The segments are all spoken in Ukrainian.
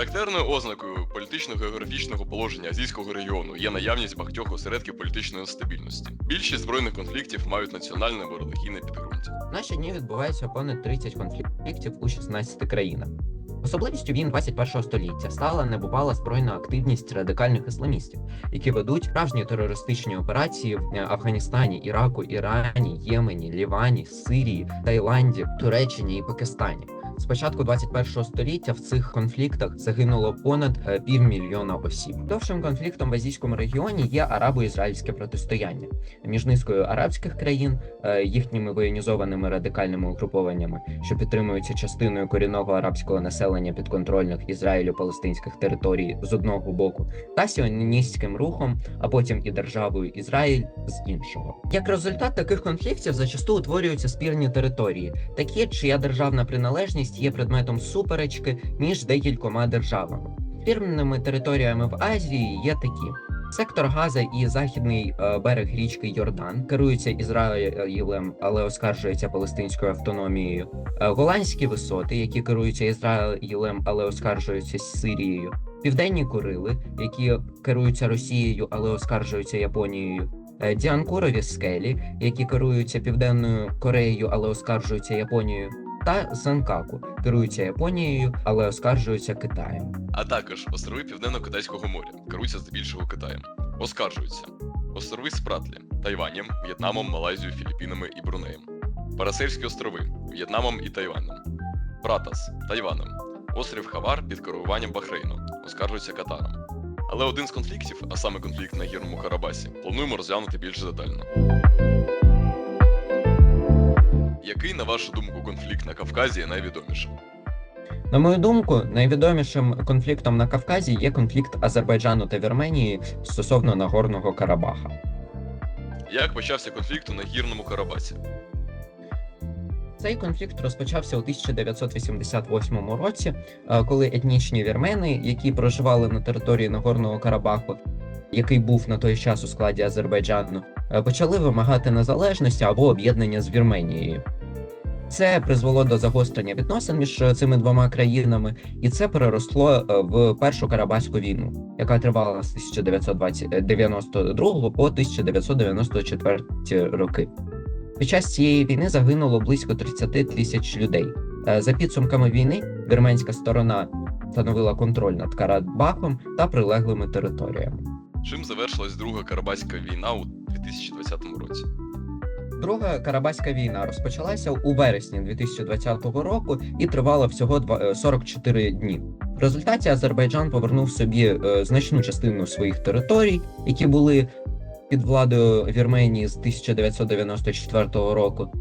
Характерною ознакою політично-географічного положення азійського регіону є наявність багатьох осередків політичної нестабільності. Більшість збройних конфліктів мають національне або релігійне підґрунтя. В наші дні відбувається понад 30 конфліктів у 16 країнах. Особливістю війн 21 століття стала небувала збройна активність радикальних ісламістів, які ведуть справжні терористичні операції в е, Афганістані, Іраку, Ірані, Ємені, Лівані, Сирії, Таїланді, Туреччині і Пакистані. З початку 21 століття в цих конфліктах загинуло понад е, півмільйона осіб. Довшим конфліктом в азійському регіоні є арабо-ізраїльське протистояння між низкою арабських країн, е, їхніми воєнізованими радикальними угрупованнями, що підтримуються частиною корінного арабського населення підконтрольних Ізраїлю палестинських територій з одного боку, та сіоністським рухом, а потім і державою Ізраїль з іншого. Як результат таких конфліктів зачасту утворюються спірні території, такі, чия державна приналежність є предметом суперечки між декількома державами. Спірними територіями в Азії є такі. Сектор Газа і західний е, берег річки Йордан керуються Ізраїлем, але оскаржуються палестинською автономією. Е, Голландські висоти, які керуються Ізраїлем, але оскаржуються Сирією. Південні Курили, які керуються Росією, але оскаржуються Японією. Е, Діанкурові скелі, які керуються Південною Кореєю, але оскаржуються Японією. Та Сенкаку керуються Японією, але оскаржуються Китаєм. А також острови Південно-Китайського моря керуються здебільшого Китаєм. Оскаржуються острови Спратлі, Тайванем, В'єтнамом, Малайзією, Філіппінами і Брунеєм. Парасельські острови В'єтнамом і Тайванем. Пратас Тайваном. Острів Хавар під керуванням Бахрейну. Оскаржується Катаром. Але один з конфліктів, а саме конфлікт на Гірному Карабасі, плануємо розглянути більш детально. Який, на вашу думку, конфлікт на Кавказі є найвідомішим? На мою думку, найвідомішим конфліктом на Кавказі є конфлікт Азербайджану та Вірменії стосовно Нагорного Карабаха. Як почався конфлікт у Нагірному Карабасі? Цей конфлікт розпочався у 1988 році, е, коли етнічні вірмени, які проживали на території Нагорного Карабаху, який був на той час у складі Азербайджану, е, почали вимагати незалежності або об'єднання з Вірменією. Це призвело до загострення відносин між е, цими двома країнами, і це переросло е, в Першу Карабаську війну, яка тривала з 1992 по 1994 роки. Під час цієї війни загинуло близько 30 тисяч людей. Е, За підсумками війни, вірменська сторона встановила контроль над Карабахом та прилеглими територіями. Чим завершилась Друга Карабаська війна у 2020 році? Друга Карабаська війна розпочалася у вересні 2020 року і тривала всього е, 44 дні. В результаті Азербайджан повернув собі е, значну частину своїх територій, які були під владою Вірменії з 1994 року.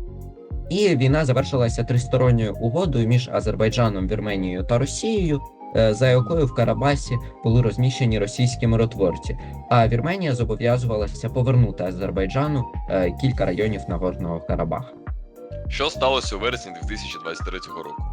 І війна завершилася тристоронньою угодою між Азербайджаном, Вірменією та Росією, е, за якою в Карабасі були розміщені російські миротворці. А Вірменія зобов'язувалася повернути Азербайджану е, кілька районів Нагорного Карабаха. Що сталося у вересні 2023 року?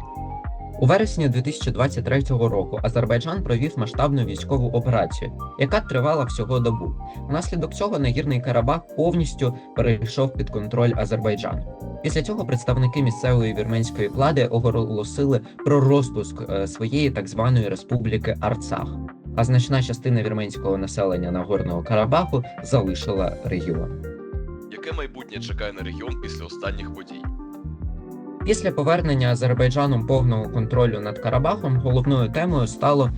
У вересні 2023 року Азербайджан провів масштабну військову операцію, яка тривала всього добу. Внаслідок цього Нагірний Карабах повністю перейшов під контроль Азербайджану. Після цього представники місцевої вірменської влади оголосили про розпуск е, своєї так званої республіки Арцах. А значна частина вірменського населення Нагорного Карабаху залишила регіон. Яке майбутнє чекає на регіон після останніх подій? Після повернення Азербайджаном повного контролю над Карабахом головною темою стало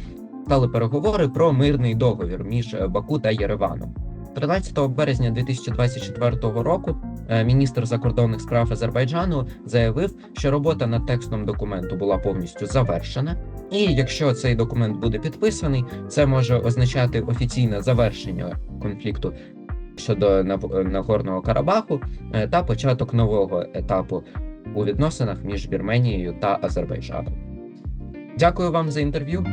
стали переговори про мирний договір між е, Баку та Єреваном. 13 березня 2024 року міністр закордонних справ Азербайджану заявив, що робота над текстом документу була повністю завершена, і якщо цей документ буде підписаний, це може означати офіційне завершення конфлікту щодо Нав- Нагорного Карабаху е, та початок нового етапу у відносинах між Вірменією та Азербайджаном. Дякую вам за інтерв'ю.